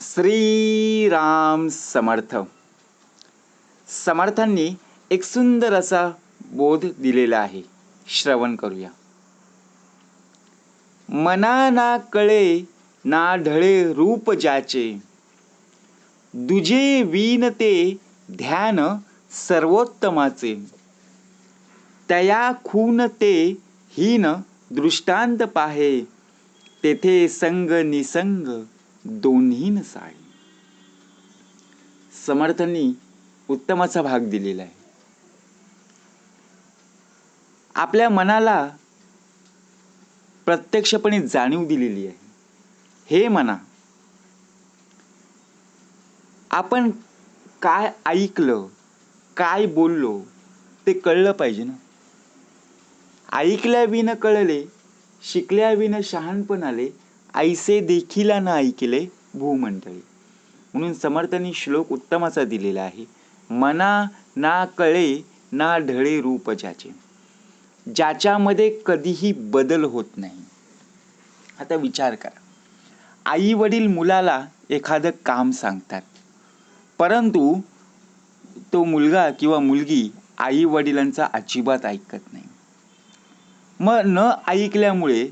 श्रीराम समर्थ. समर्थांनी एक सुंदर असा बोध दिलेला आहे. श्रवण करूया. मना ना कळे ना ढळे रूप ज्याचे दुजे वीन ते ध्यान सर्वोत्तमाचे. तया खून ते हीन दृष्टांत पाहे तेथे संग निसंग. दोन्ही साळी समर्थांनी उत्तमाचा भाग दिलेला आहे. आपल्या मनाला प्रत्यक्षपणे जाणीव दिलेली आहे. हे म्हणा. आपण काय ऐकलं काय बोललो ते कळलं पाहिजे ना. ऐकल्याविन कळले शिकल्याविन शहाणपण आले ऐसे देखील न ऐकले भूमंडळी म्हणून समर्थांनी श्लोक उत्तमाचा दिलेला आहे. मना ना कळे ना ढळे रूप ज्याचे. ज्याच्यामध्ये कधीही बदल होत नाही. आता विचार करा. आई वडील मुलाला एखादं काम सांगतात. परंतु तो मुलगा किंवा मुलगी आई वडिलांचा अजिबात ऐकत नाही. मग न ऐकल्यामुळे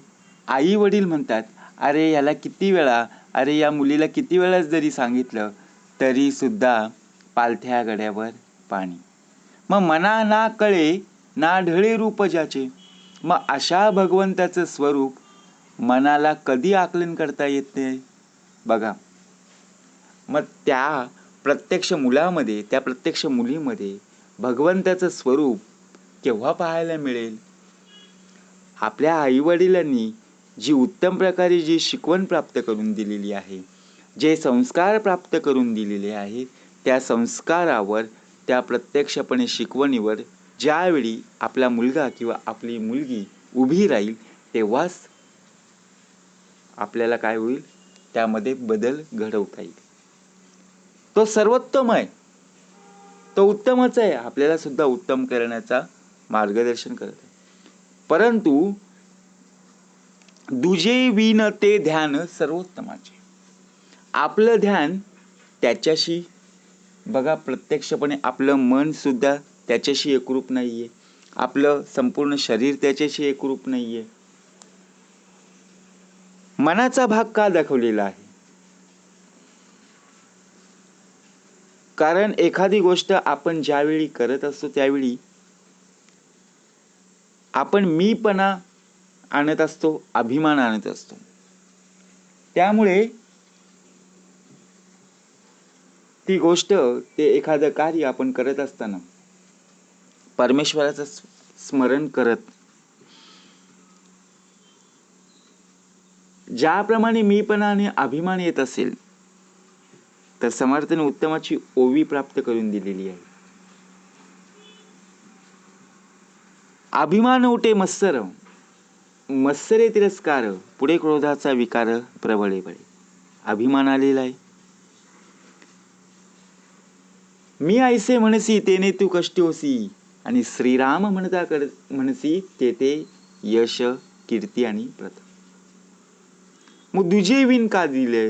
आई वडील म्हणतात अरे ह्याला किती वेळा अरे या मुलीला किती वेळा जरी सांगितलं तरी सुद्धा पालथ्या गड्यावर पाणी. मग मना ना कळे ना ढळे रूप ज्याचे. मग अशा भगवंताचं स्वरूप मनाला कधी आकलन करता येत? नाही बघा. मग त्या प्रत्यक्ष मुलामध्ये त्या प्रत्यक्ष मुलीमध्ये भगवंताचं स्वरूप केव्हा पाहायला मिळेल? आपल्या आईवडिलांनी जी उत्तम प्रकारे जी शिकवण प्राप्त करून दिलेली आहे जे संस्कार प्राप्त करून दिलेले आहे त्या संस्कारावर त्या प्रत्यक्षपणे शिकवणीवर ज्यावेळी आपला मुलगा किंवा आपली मुलगी उभी राहील तेव्हाच आपल्याला काय होईल? त्यामध्ये बदल घडवता येईल. तो सर्वोत्तम आहे तो उत्तमच आहे. आपल्याला सुद्धा उत्तम करण्याचा मार्गदर्शन करत आहे. परंतु दुजे विन ते ध्यान सर्वोत्तमाचे. आपलं ध्यान त्याच्याशी बघा प्रत्यक्षपणे आपलं मन सुद्धा त्याच्याशी एकरूप नाहीये. आपलं संपूर्ण शरीर त्याच्याशी एकरूप नाहीये. मनाचा भाग का दाखवलेला आहे? कारण एखादी गोष्ट आपण ज्यावेळी करत असतो त्यावेळी आपण मीपणा आणत असतो अभिमान आणत असतो. त्यामुळे ती गोष्ट ते एखादं कार्य आपण करत असताना परमेश्वराचं स्मरण करत ज्याप्रमाणे मीपणा आणि अभिमान येत असेल तर समर्थने उत्तमाची ओवी प्राप्त करून दिलेली आहे. अभिमान उठे मत्सर. मत्सरे तिरस्कार पुढे क्रोधाचा विकार प्रबळे बळे. अभिमान आलेला आहे. मी ऐसे म्हणसी तेने तू कष्टी होसी आणि श्रीराम म्हणता कर म्हणसी ते ते यश कीर्ती आणि प्रत मग दुजे विण का दिले?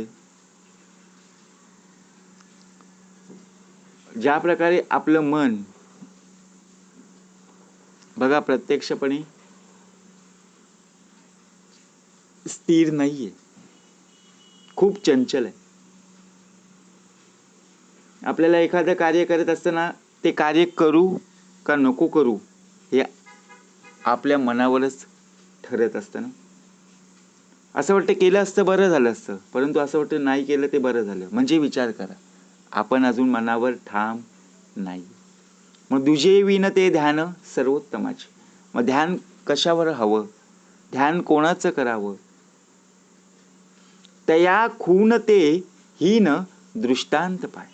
ज्या प्रकारे आपलं मन बघा प्रत्यक्षपणे स्थिर नाहीये. खूप चंचल आहे. आपल्याला एखादं कार्य करत असताना ते कार्य करू का नको करू हे आपल्या मनावरच ठरत असतं ना. असं वाटतं केलं असतं बरं झालं असतं. परंतु असं वाटतं नाही केलं ते बरं झालं. म्हणजे विचार करा. आपण अजून मनावर ठाम नाही. मग दुजे विन ते ध्यान सर्वोत्तमाचे. मग ध्यान कशावर हवं? ध्यान कोणाचं करावं? तया खून ते हीन दृष्टांत पाय.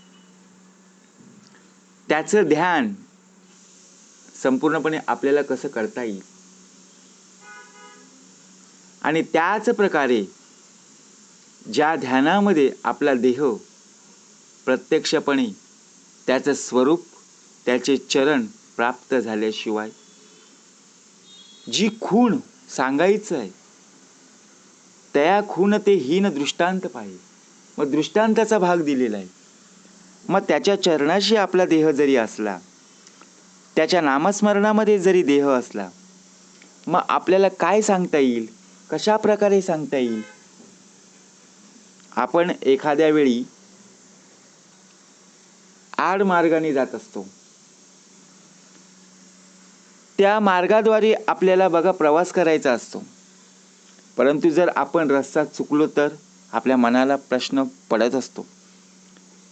त्याचं ध्यान संपूर्णपणे आपल्याला कसं करता येईल? आणि त्याच प्रकारे ज्या ध्यानामध्ये आपला देह प्रत्यक्षपणे त्याचं स्वरूप त्याचे चरण प्राप्त झाल्याशिवाय जी खूण सांगायचं आहे त्या खून ते हीन दृष्टांत पाहिजे मग दृष्टांताचा भाग दिलेला आहे. मग त्याच्या चरणाशी आपला देह जरी असला त्याच्या नामस्मरणामध्ये जरी देह असला मग आपल्याला काय सांगता येईल? कशा प्रकारे सांगता येईल? आपण एखाद्या वेळी आड मार्गाने जात असतो. त्या मार्गाद्वारे आपल्याला बघा प्रवास करायचा असतो. परंतु जर आपण रस्ता चुकलो तर आपल्या मनाला प्रश्न पडत असतो.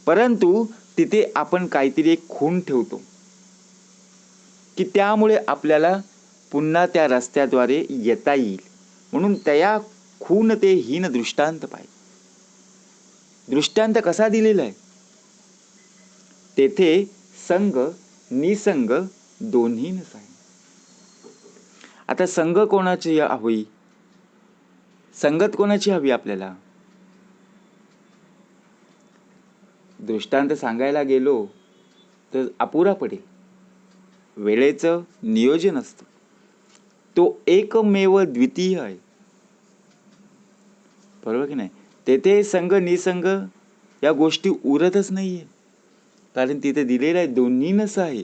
परंतु तिथे आपण काहीतरी एक खूण ठेवतो की त्यामुळे आपल्याला पुन्हा त्या रस्त्याद्वारे येता येईल. म्हणून त्या खून ते हीन दृष्टांत पाहिजे. दृष्टांत कसा दिलेला आहे? तेथे संघ निसंग दोन्ही नसाय आता संघ कोणाची होई? संगत कोणाची हवी आपल्याला? दृष्टांत सांगायला गेलो तर अपुरा पडेल. वेळेचं नियोजन असतं. तो एकमेव द्वितीय आहे. बरोबर की नाही? तेथे संघ निसंग या गोष्टी उरतच नाहीये. कारण तिथे दिलेलं आहे दोन्ही नसं आहे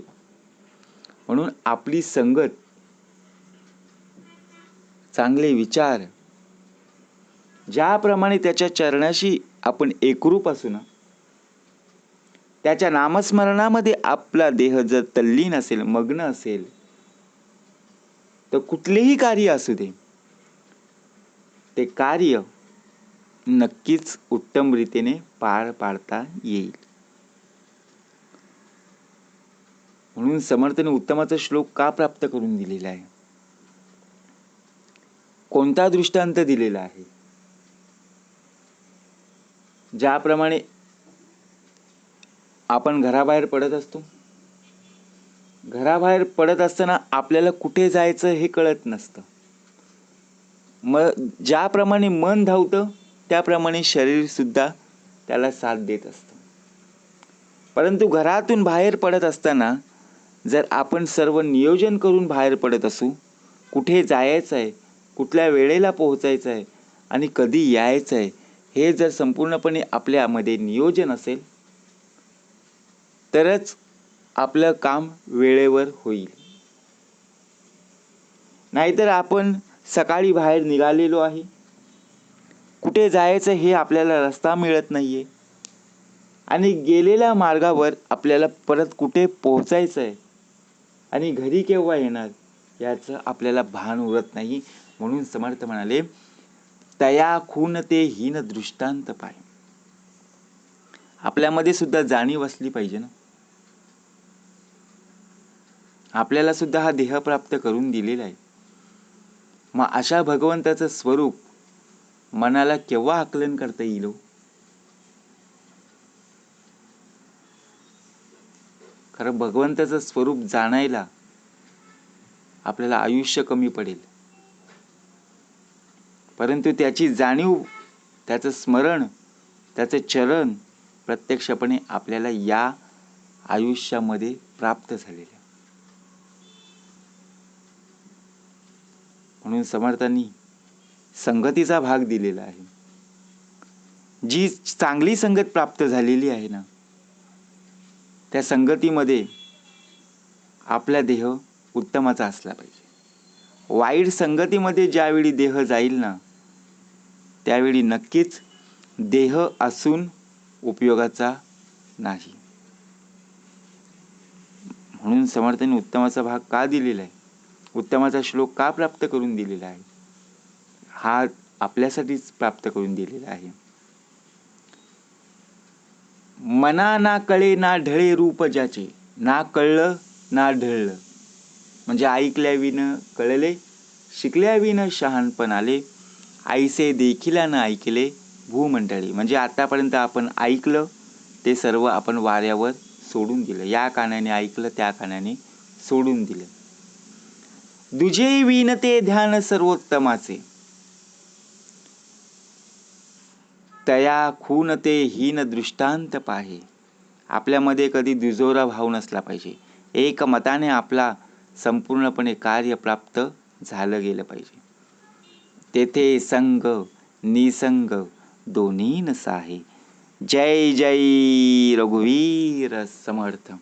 म्हणून आपली संगत चांगले विचार ज्याप्रमाणे त्याच्या चरणाशी आपण एकरूप असू ना त्याच्या नामस्मरणामध्ये आपला देह जर तल्लीन असेल मग्न असेल तर कुठलेही कार्य असू दे. ते कार्य नक्कीच उत्तम रीतीने पार पाडता येईल. म्हणून समर्थने उत्तमाचा श्लोक का प्राप्त करून दिलेला आहे? कोणता दृष्टांत दिलेला आहे? ज्याप्रमाणे आपण घराबाहेर पडत असतो घराबाहेर पडत असताना आपल्याला कुठे जायचं हे कळत नसतं. मग ज्याप्रमाणे मन धावतं त्याप्रमाणे शरीर सुद्धा त्याला साथ देत असतं. परंतु घरातून बाहेर पडत असताना जर आपण सर्व नियोजन करून बाहेर पडत असू कुठे जायचं आहे कुठल्या वेळेला पोहोचायचं आहे आणि कधी यायचं आहे हे जर संपूर्णपणे आपल्यामध्ये नियोजन असेल तरच आपलं काम वेळेवर होईल. नाहीतर आपण सकाळी बाहेर निघालेलो आहे. कुठे जायचं हे आपल्याला रस्ता मिळत नाहीये. आणि गेलेल्या मार्गावर आपल्याला परत कुठे पोहोचायचं आहे आणि घरी केव्हा येणार याचं आपल्याला भान उरत नाही. म्हणून समर्थ म्हणाले तया खून ते हीन दृष्टांत पाय. आपल्यामध्ये सुद्धा जाणीव असली पाहिजे ना? आपल्याला सुद्धा हा देह प्राप्त करून दिलेला आहे. मग अशा भगवंताचं स्वरूप मनाला केव्हा आकलन करता येईल कारण खरं भगवंताचं स्वरूप जाणायला आपल्याला आयुष्य कमी पडेल. परंतु त्याची जाणीव त्याचं स्मरण त्याचं चरण प्रत्यक्षपणे आपल्याला या आयुष्यामध्ये प्राप्त झालेलं म्हणून समर्थांनी संगतीचा भाग दिलेला आहे. जी चांगली संगत प्राप्त झालेली आहे ना त्या संगतीमध्ये आपला देह उत्तमाचा असला पाहिजे. वाईट संगतीमध्ये ज्यावेळी देह जाईल ना त्यावेळी नक्कीच देह असून उपयोगाचा नाही. म्हणून समर्थांनी उत्तमाचा भाग का दिलेला आहे? उत्तमाचा श्लोक का प्राप्त करून दिलेला आहे? हा आपल्यासाठीच प्राप्त करून दिलेला आहे. मना ना कळे ना ढळे रूप ज्याचे ना कळलं ना ढळलं. म्हणजे ऐकल्याविनं कळले शिकल्याविनं शहाणपण आले आईसे देखील न ऐकले भूमंडळी. म्हणजे आतापर्यंत आपण ऐकलं ते सर्व आपण वाऱ्यावर सोडून दिलं. या कानाने ऐकलं त्या कानाने सोडून दिलं. दुजे विन ते ध्यान सर्वोत्तमाचे. तया खून ते हीन दृष्टांत पाहे. आपल्यामध्ये कधी दुजोरा भाव नसला पाहिजे. एक मताने आपला संपूर्णपणे कार्य प्राप्त झालं गेलं पाहिजे. तेथे संग निसंग दोन्ही नसा आहे जय जय रघुवीर समर्थ.